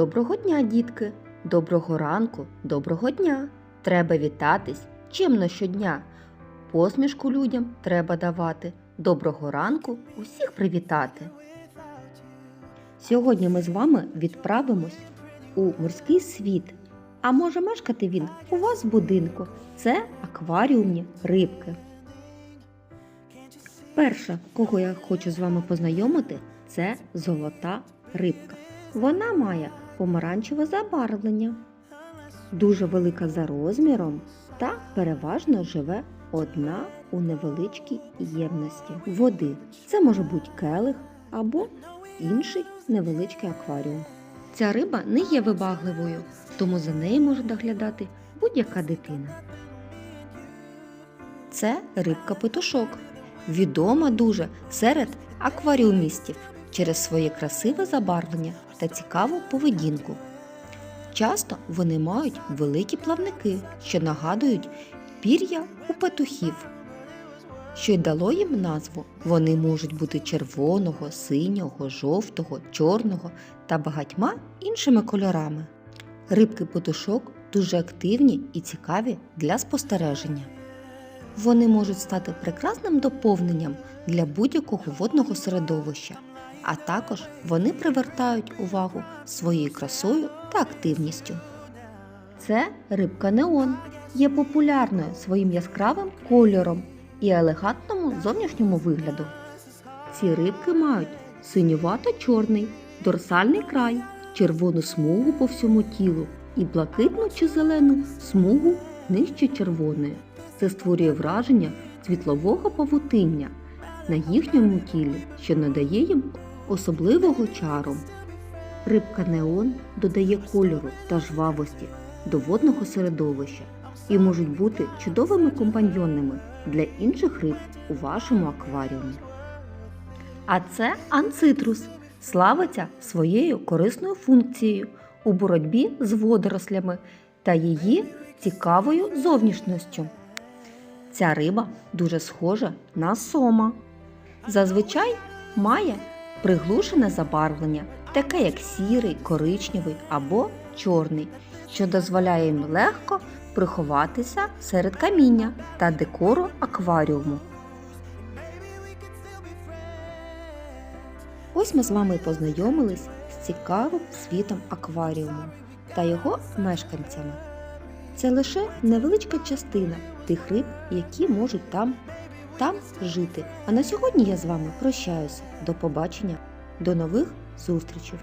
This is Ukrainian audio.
Доброго дня, дітки! Доброго ранку, доброго дня! Треба вітатись чимно щодня. Посмішку людям треба давати. Доброго ранку усіх привітати. Сьогодні ми з вами відправимось у морський світ. А може мешкати він у вас в будинку. Це акваріумні рибки. Перша, кого я хочу з вами познайомити, це золота рибка. Вона має помаранчеве забарвлення, дуже велика за розміром та переважно живе одна у невеличкій ємності води. Це може бути келих або інший невеличкий акваріум. Ця риба не є вибагливою, тому за нею може доглядати будь-яка дитина. Це рибка петушок, відома дуже серед акваріумістів через своє красиве забарвлення та цікаву поведінку. Часто вони мають великі плавники, що нагадують пір'я у петухів. Що й дало їм назву, вони можуть бути червоного, синього, жовтого, чорного та багатьма іншими кольорами. Рибки петушок дуже активні і цікаві для спостереження. Вони можуть стати прекрасним доповненням для будь-якого водного середовища, а також вони привертають увагу своєю красою та активністю. Це рибка неон є популярною своїм яскравим кольором і елегантному зовнішньому вигляду. Ці рибки мають синювато-чорний, дорсальний край, червону смугу по всьому тілу і блакитну чи зелену смугу нижче червоної. Це створює враження світлового павутиння на їхньому тілі, що надає їм особливого чару. Рибка неон додає кольору та жвавості до водного середовища і можуть бути чудовими компаньйонами для інших риб у вашому акваріумі. А це анцитрус славиться своєю корисною функцією у боротьбі з водорослями та її цікавою зовнішністю. Ця риба дуже схожа на сома. Зазвичай має приглушене забарвлення, таке як сірий, коричневий або чорний, що дозволяє їм легко приховатися серед каміння та декору акваріуму. Ось ми з вами познайомились з цікавим світом акваріуму та його мешканцями. Це лише невеличка частина тих риб, які можуть там, там жити. А на сьогодні я з вами прощаюся. До побачення, до нових зустрічей!